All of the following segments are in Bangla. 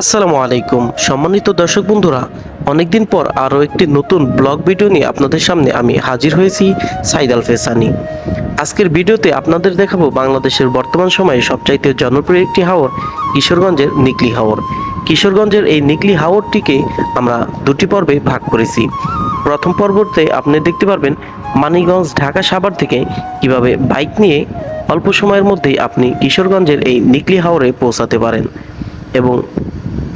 আসসালামু আলাইকুম। সম্মানিত দর্শক বন্ধুরা, অনেকদিন পর আরও একটি নতুন ব্লগ ভিডিও নিয়ে আপনাদের সামনে আমি হাজির হয়েছি সাইদ আল ফেসানি। আজকের ভিডিওতে আপনাদের দেখাবো বাংলাদেশের বর্তমান সময়ে সবচাইতে জনপ্রিয় একটি হাওর, কিশোরগঞ্জের নিকলি হাওর। কিশোরগঞ্জের এই নিকলি হাওরটিকে আমরা দুটি পর্বে ভাগ করেছি। প্রথম পর্বতে আপনি দেখতে পারবেন মানিগঞ্জ ঢাকা সাভার থেকে কীভাবে বাইক নিয়ে অল্প সময়ের মধ্যেই আপনি কিশোরগঞ্জের এই নিকলি হাওরে পৌঁছাতে পারেন। এবং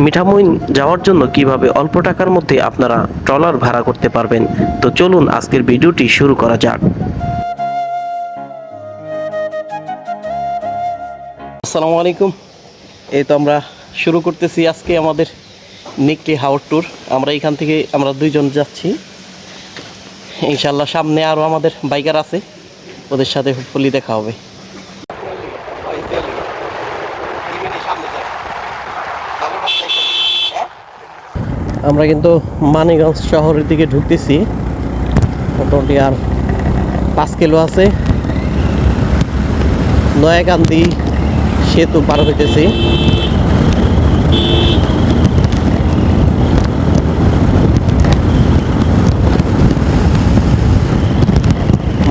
মিঠামইন যাওয়ার জন্য কীভাবে অল্প টাকার মধ্যে আপনারা ট্রলার ভাড়া করতে পারবেন? তো চলুন আজকের ভিডিওটি শুরু করা যাক। আসসালামু আলাইকুম। এই তো আমরা শুরু করতেছি আজকে আমাদের নিকলি হাওর ট্যুর। আমরা এখান থেকে আমরা দুইজন যাচ্ছি। ইনশাল্লাহ সামনে আরও আমাদের বাইকার আছে। ওদের সাথে হুপফুলি দেখা হবে। আমরা কিন্তু মানিগঞ্জ শহরের দিকে ঢুকতেছি। মোটামুটি আর পাঁচ কিলো আছে। নয়াকান্দি সেতু পার হইতেছি।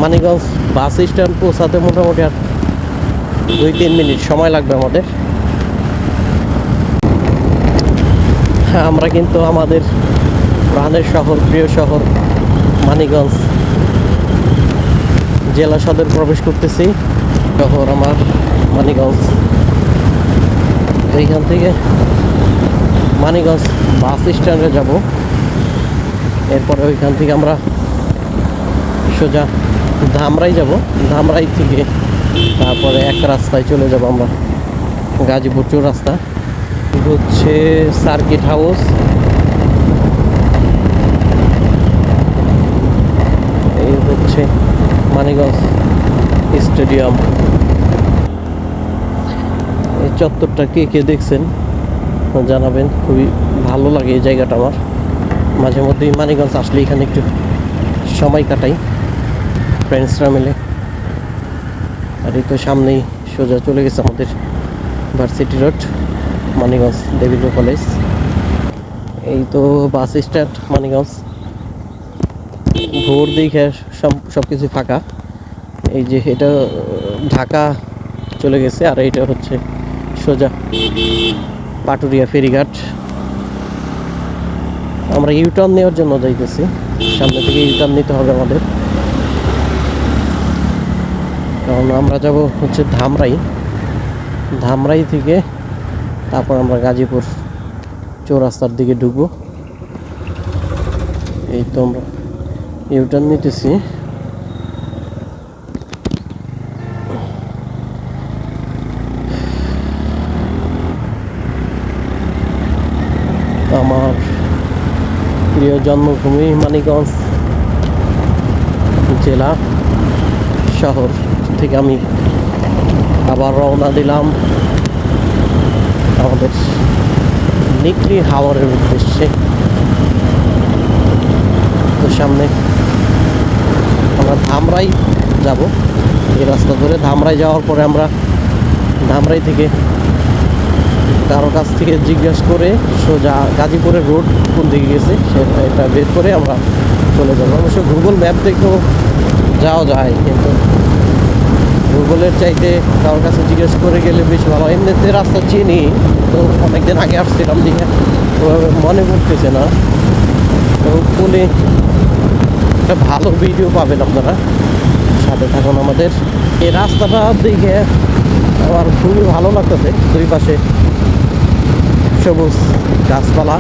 মানিগঞ্জ বাস স্ট্যান্ড পৌঁছাতে মোটামুটি আর দুই তিন মিনিট সময় লাগবে আমাদের। আমরা কিন্তু আমাদের প্রাণের শহর, প্রিয় শহর মানিগঞ্জ জেলা সদর প্রবেশ করতেছি। শহর আমার মানিগঞ্জ এইখান থেকে মানিগঞ্জ বাস স্ট্যান্ডে যাব। এরপরে ওইখান থেকে আমরা সোজা ধামরাই যাব। ধামরাই থেকে তারপরে এক রাস্তায় চলে যাব আমরা। গাজীপুর চৌরাস্তা। হচ্ছে সার্কিট হাউস। এই হচ্ছে মানিগঞ্জ স্টেডিয়াম। এই চত্বরটা কে কে দেখছেন জানাবেন, খুবই ভালো লাগে এই জায়গাটা আমার। মাঝে মধ্যেই মানিগঞ্জ আসলে এখানে একটু সময় কাটাই ফ্রেন্ডসরা মিলে। আর এই তো সামনেই সোজা চলে গেছে আমাদের varsity road. Manikganj Debindra college. এই তো বাস স্ট্যান্ড মানিগঞ্জ ভোর দিকে সব কিছু ফাঁকা। এই যে এটা, ঢাকা চলে গেছে, আর এটা হচ্ছে সোজা পাটুরিয়া ফেরিঘাট। আমরা ইউটার্ন নেওয়ার জন্য যাইতেছি। সামনে থেকে ইউটার্ন নিতে হবে আমাদের। কারণ আমরা যাব হচ্ছে ধামরাই। ধামরাই থেকে তারপর আমরা গাজীপুর চৌরাস্তার দিকে ঢুকবো। এই তো আমরা ইউটার্ন নিতেছি। আমার প্রিয় জন্মভূমি মানিকগঞ্জ জেলা। শহর থেকে আমি আবার রওনা দিলাম। আমাদের নিকলি হাওয়ারের উদ্দেশ্যে। তো সামনে আমরা ধামরাই যাব। এই রাস্তা ধরে ধামরাই যাওয়ার পরে আমরা ধামরাই থেকে কারও কাছ থেকে জিজ্ঞাসা করে সোজা গাজীপুরের রোড কোন দিকে গেছে সেটা এটা বের করে আমরা চলে যাব। অবশ্য গুগল ম্যাপ দেখেও যাওয়া যায়, কিন্তু গুগলের চাইতে কারোর কাছে জিজ্ঞেস করে গেলে বেশ ভালো। এমনিতে রাস্তা চিনি, তো অনেকদিন আগে আসছিলাম দিকে ওভাবে মনে পড়তেছে না। তো বলে একটা ভালো ভিডিও পাবেন আপনারা। সাথে থাকুন আমাদের। এই রাস্তাটা দেখে আমার খুবই ভালো লাগতেছে। দুই পাশে সবুজ গাছপালা।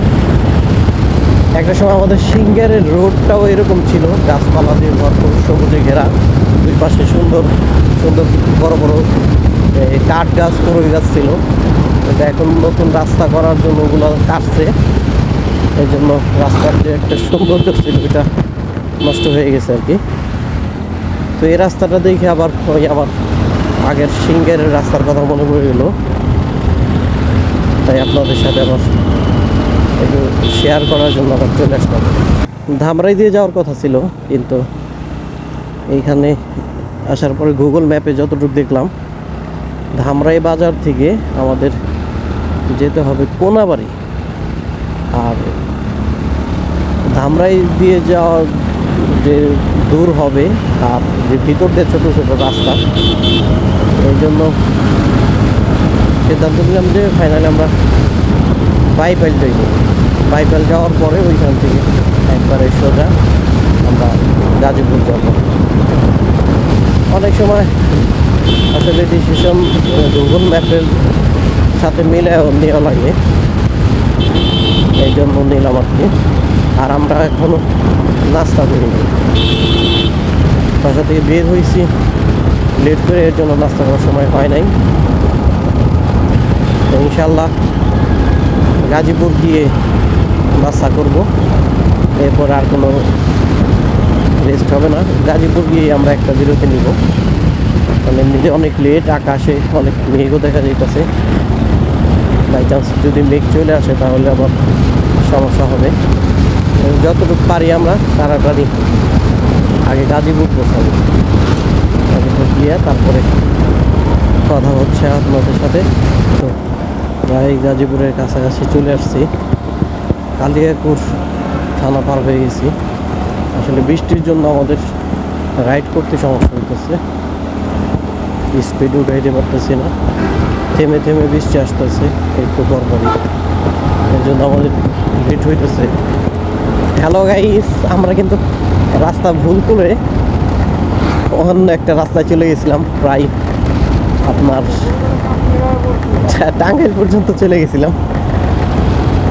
একটা সময় আমাদের সিঙ্গারের রোডটাও এরকম ছিল। গাছপালা দিয়ে ভরপুর সবুজে ঘেরা। দুই পাশে সুন্দর সুন্দর বড় বড় কাঠ গাছ করই গাছ ছিল। এখন নতুন রাস্তা করার জন্য ওগুলো কাটছে। এই জন্য রাস্তার যে একটা সৌন্দর্য ছিল এটা নষ্ট হয়ে গেছে আর কি। তো এই রাস্তাটা দেখে আবার ওই আবার আগের সিঙ্গারের রাস্তার কথা মনে পড়ে গেল। তাই আপনাদের সাথে আবার একটু শেয়ার করার জন্য আবার চলে আসলাম। ধামরাই দিয়ে যাওয়ার কথা ছিল, কিন্তু এইখানে আসার পরে গুগল ম্যাপে যতটুকু দেখলাম, ধামরাই বাজার থেকে আমাদের যেতে হবে কোনাবাড়ি। আর ধামরাই দিয়ে যাওয়ার যে দূর হবে, আর যে ভিতর দিয়ে ছোটো ছোটো রাস্তা, এই জন্য সিদ্ধান্ত নিলাম যে ফাইনালি আমরা বাইপাইল যাইব বাইপাইল যাওয়ার পরে ওইখান থেকে একবারে সোজা আমরা গাজীপুর যাব। অনেক সময় আসলে ডিসিশন গুগল ম্যাপের সাথে মিলে নেওয়া লাগে। এই জন্য নিলাম আর কি আর আমরা এখনও নাস্তা করিনি বাসা থেকে বের হয়েছি। লেট করে এর জন্য নাস্তা করার সময় হয় নাই। ইনশাল্লাহ গাজীপুর গিয়ে নাস্তা করব। এরপর আর কোনো রেস্ট হবে না। গাজীপুর গিয়ে আমরা একটা বিরতি নিব। মানে এমনিতে অনেক লেট আকাশে অনেক মেঘও দেখা যাইতেছে। বাই চান্স যদি মেঘ চলে আসে, তাহলে আবার সমস্যা হবে। যতটুকু পারি আমরা, তাড়াতাড়ি আগে গাজীপুর পৌঁছাবো। গাজীপুর গিয়ে তারপরে কথা হচ্ছে আপনাদের সাথে। তো প্রায় গাজীপুরের কাছাকাছি চলে আসছি। কালিয়াকুর থানা পার হয়ে গেছি। আসলে বৃষ্টির জন্য আমাদের রাইড করতে সমস্যা হইতেছে। স্পিড উঠাইতে পারতেছি না। থেমে থেমে বৃষ্টি আসতেছে, একটু পরপরই এর জন্য আমাদের লেট হইতেছে। হ্যালো গাইস আমরা কিন্তু রাস্তা ভুল করে অন্য একটা রাস্তায় চলে গেছিলাম, প্রায় আপনার টাঙ্গাইল পর্যন্ত চলে গেছিলাম।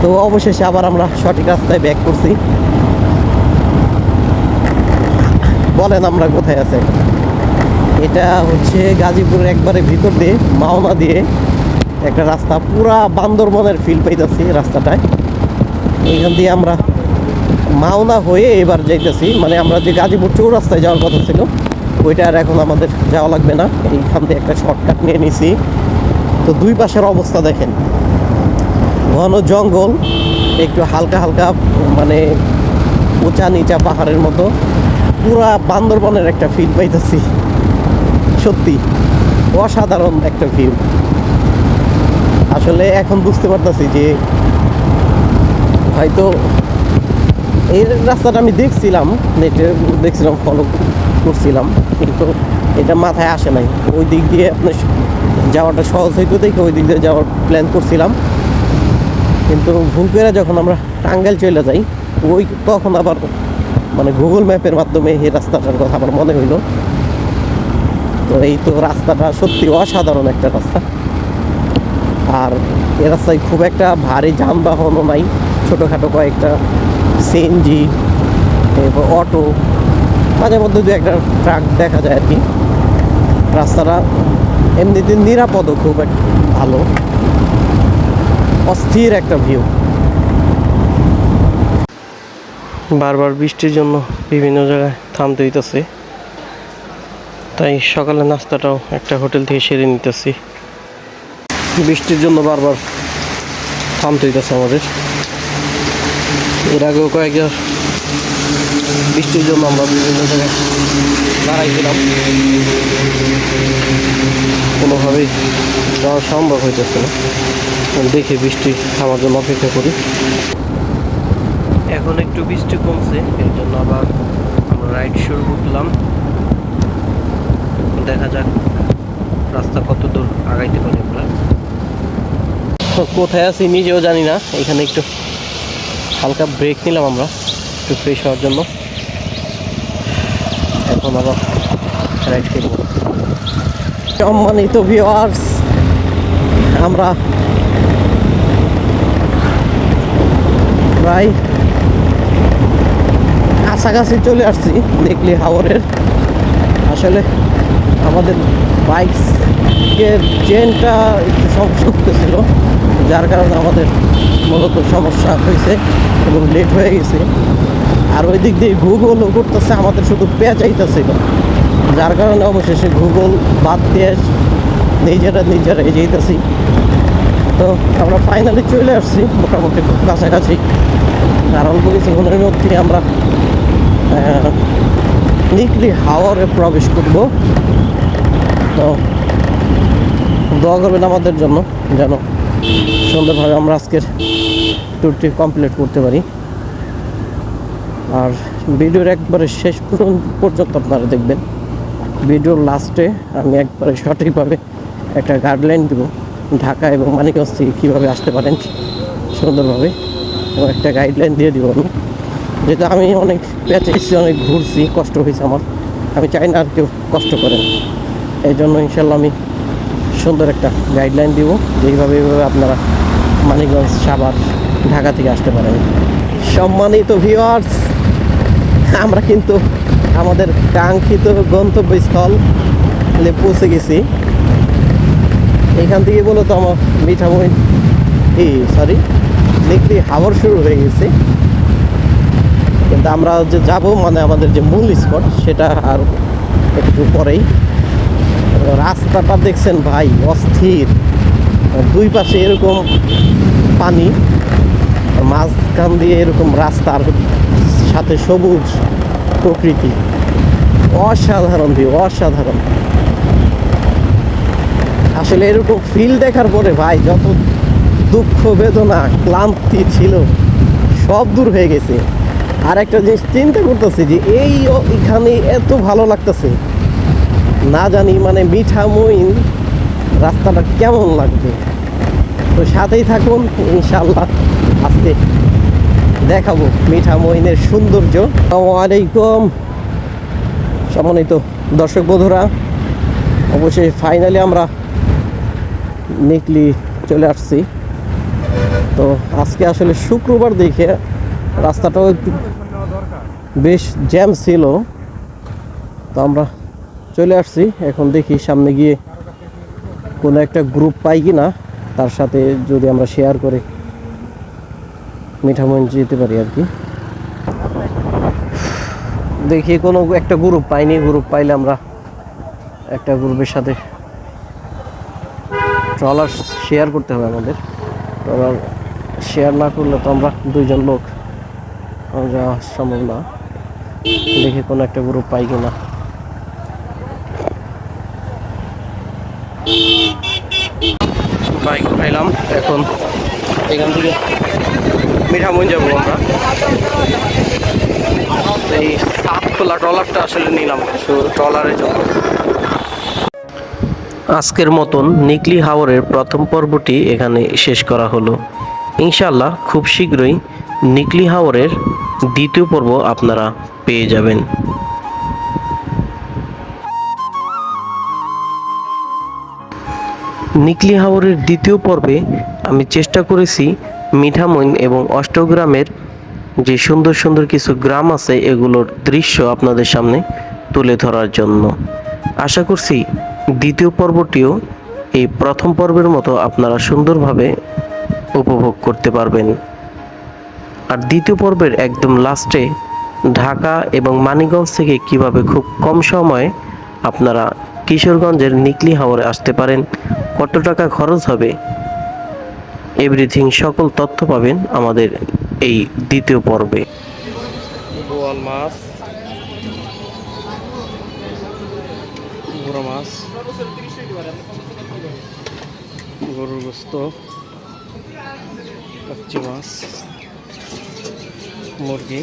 তো অবশেষে আবার আমরা সঠিক রাস্তায় ব্যাক করছি। বলেন আমরা কোথায় আছে এটা হচ্ছে গাজীপুরের একবারে ভিতর দিয়ে, মাওনা দিয়ে একটা রাস্তা, পুরা বান্দরবনের ফিল পাইতেছি রাস্তাটায়। এখান দিয়ে আমরা মাওনা হয়ে এবার যাইতেছি। মানে আমরা যে গাজীপুর চৌরাস্তায় যাওয়ার কথা ছিল, ওইটা আর এখন আমাদের যাওয়া লাগবে না। এইখান দিয়ে একটা শর্টকাট নিয়ে নিছি। তো দুই পাশের অবস্থা দেখেন। ঘন জঙ্গল, একটু হালকা হালকা মানে উঁচা নিচা পাহাড়ের মতো। পুরা বান্দরবনের একটা ফিল পাইতেছি। সত্যি, অসাধারণ একটা ফিল আসলে এখন বুঝতে পারতেছি যে হয়তো এই রাস্তাটা আমি দেখছিলাম নেটে দেখছিলাম ফলো করছিলাম, কিন্তু এটা মাথায় আসে নাই। ওই দিক দিয়ে আপনার যাওয়াটা সহজ হইতো দেখে ওই দিক দিয়ে যাওয়ার প্ল্যান করছিলাম। কিন্তু ভুল করে যখন আমরা টাঙ্গাইল চলে যাই, ওই তখন আবার মানে গুগল ম্যাপের মাধ্যমে এই রাস্তাটার কথা আমার মনে হইল। তো এই তো রাস্তাটা সত্যি অসাধারণ একটা রাস্তা। আর এ রাস্তায় খুব একটা ভারী যানবাহনও নাই, ছোটোখাটো কয়েকটা সিএনজি এরপর অটো, মাঝে মধ্যে দু একটা ট্রাক দেখা যায় আর কি। রাস্তাটা এমনিতে নিরাপদও খুব ভালো। অস্থির একটা ভিউ বারবার বৃষ্টির জন্য বিভিন্ন জায়গায় থামতে হইতেছে তাই সকালে নাস্তাটাও একটা হোটেল থেকে সেরে নিতেছি। বৃষ্টির জন্য বারবার থামতে হইতেছে আমাদের। এর আগেও কয়েকবার বৃষ্টির জন্য আমরা বিভিন্ন জায়গায় দাঁড়াইছিলাম। কোনোভাবেই যাওয়া সম্ভব হইতেছে না। দেখে বৃষ্টি থামার জন্য অপেক্ষা করি। এখন একটু বৃষ্টি কমছে এর জন্য আবার আমরা রাইড শুরু করলাম। দেখা যাক রাস্তা কত দূর আগাইতে পারি আমরা। কোথায় আছি নিজেও জানি না, এখানে একটু হালকা ব্রেক নিলাম আমরা, একটু ফ্রেশ হওয়ার জন্য। এখন আবার রাইড করব। সম্মানিত ভিওয়ার্স আমরা প্রায় কাছাকাছি চলে আসছি, দেখলি হাওরের। আসলে আমাদের বাইকের চেনটা একটু সমস্যা করতেছিল যার কারণে আমাদের মূলত সমস্যা হয়েছে এবং লেট হয়ে গেছে। আর ওই দিক দিয়ে গুগলও করতেছে, আমাদের শুধু পেঁচাইতেছিল যার কারণে অবশেষে গুগল বাদ দিয়ে নিজেরা নিজেরা যেতেছি। তো আমরা ফাইনালি চলে আসছি, মোটামুটি খুব কাছাকাছি। আর অল্প কিছুক্ষণের মধ্যে আমরা নিকলি হাওয়ারে প্রবেশ করব। তো দোয়া করবেন আমাদের জন্য, যেন সুন্দরভাবে আমরা আজকের ট্যুরটি কমপ্লিট করতে পারি। আর ভিডিওর একবারে শেষ পর্যন্ত আপনারা দেখবেন। ভিডিওর লাস্টে আমি একবারে সঠিকভাবে একটা গাইডলাইন দেব। ঢাকা এবং মানিকগঞ্জ থেকে কীভাবে আসতে পারেন সুন্দরভাবে, এবং একটা গাইডলাইন দিয়ে দিব আমি। যেটা আমি অনেক পেঁচেছি অনেক ঘুরছি, কষ্ট হয়েছে আমার। আমি চাই না আর কেউ কষ্ট করেন এই জন্য ইনশাল্লাহ আমি সুন্দর একটা গাইডলাইন দিব যেইভাবে এইভাবে আপনারা মানিকগঞ্জ, সাভার, ঢাকা থেকে আসতে পারেন। সম্মানিত ভিউয়ার্স আমরা কিন্তু আমাদের কাঙ্ক্ষিত গন্তব্যস্থল পৌঁছে গেছি। এখান থেকে মূলত আমার মিঠামই এই সরি দেখলি হাওয়ার শুরু হয়ে গেছে। কিন্তু আমরা যে যাব মানে আমাদের যে মূল স্পট সেটা আর একটু পরেই। রাস্তাটা দেখছেন ভাই, অস্থির। দুই পাশে এরকম পানি মাঝখান দিয়ে এরকম রাস্তার সাথে সবুজ প্রকৃতি। অসাধারণ ভিউ অসাধারণ। আসলে এরকম ফিল দেখার পরে ভাই যত দুঃখ, বেদনা, ক্লান্তি ছিল, সব দূর হয়ে গেছে। আর একটা জিনিস চিন্তা করতেছি যে এই এখানে এত ভালো লাগতেছে। না জানি মানে মিঠা, মইন রাস্তাটা কেমন লাগবে। তো সাথেই থাকুন ইনশাল্লাহ আজকে দেখাবো মিঠা, মইনের সৌন্দর্য। আলাইকুম। সম্মানিত দর্শক বন্ধুরা অবশ্যই ফাইনালি আমরা নিকলি চলে আসছি। তো আজকে আসলে শুক্রবার দেখে রাস্তাটাও একটু বেশ জ্যাম ছিল। তো আমরা চলে আসছি। এখন দেখি সামনে গিয়ে কোনো একটা গ্রুপ পাই কি না তার সাথে যদি আমরা শেয়ার করে মিঠামঞ্চ যেতে পারি আর কি। দেখি কোনো একটা গ্রুপ পাইনি। গ্রুপ পাইলে আমরা একটা গ্রুপের সাথে ট্রলার শেয়ার করতে হবে আমাদের। ট্রলার শেয়ার না করলে তো আমরা দুইজন লোক যাওয়া সম্ভব না। দেখি কোনো একটা গ্রুপ পাই কিনা। বাইক উঠাইলাম এখন এখান থেকে মিঠামইন যাব আমরা। এই সাত খোলা ট্রলারটা আসলে নিলাম ট্রলারের জন্য। আজকের মতন নিকলি হাওরের প্রথম পর্বটি এখানে শেষ করা হলো। ইনশাল্লাহ খুব শীঘ্রই নিকলি হাওরের দ্বিতীয় পর্ব আপনারা পেয়ে যাবেন। নিকলি হাওরের দ্বিতীয় পর্বে আমি চেষ্টা করেছি মিঠামইন এবং অষ্টগ্রামের যে সুন্দর সুন্দর কিছু গ্রাম আছে এগুলোর দৃশ্য আপনাদের সামনে তুলে ধরার জন্য। আশা করছি দ্বিতীয় পর্বটিও এই প্রথম পর্বের মতো আপনারা সুন্দরভাবে উপভোগ করতে পারবেন। আর দ্বিতীয় পর্বের একদম লাস্টে ঢাকা এবং মানিকগঞ্জ থেকে কীভাবে খুব কম সময়ে আপনারা কিশোরগঞ্জের নিকলি হাওরে আসতে পারেন, কত টাকা খরচ হবে, এভরিথিং সকল তথ্য পাবেন আমাদের এই দ্বিতীয় পর্বে। মাছ। গরুর গোস্ত কাচ্চি মাছ মুরগি।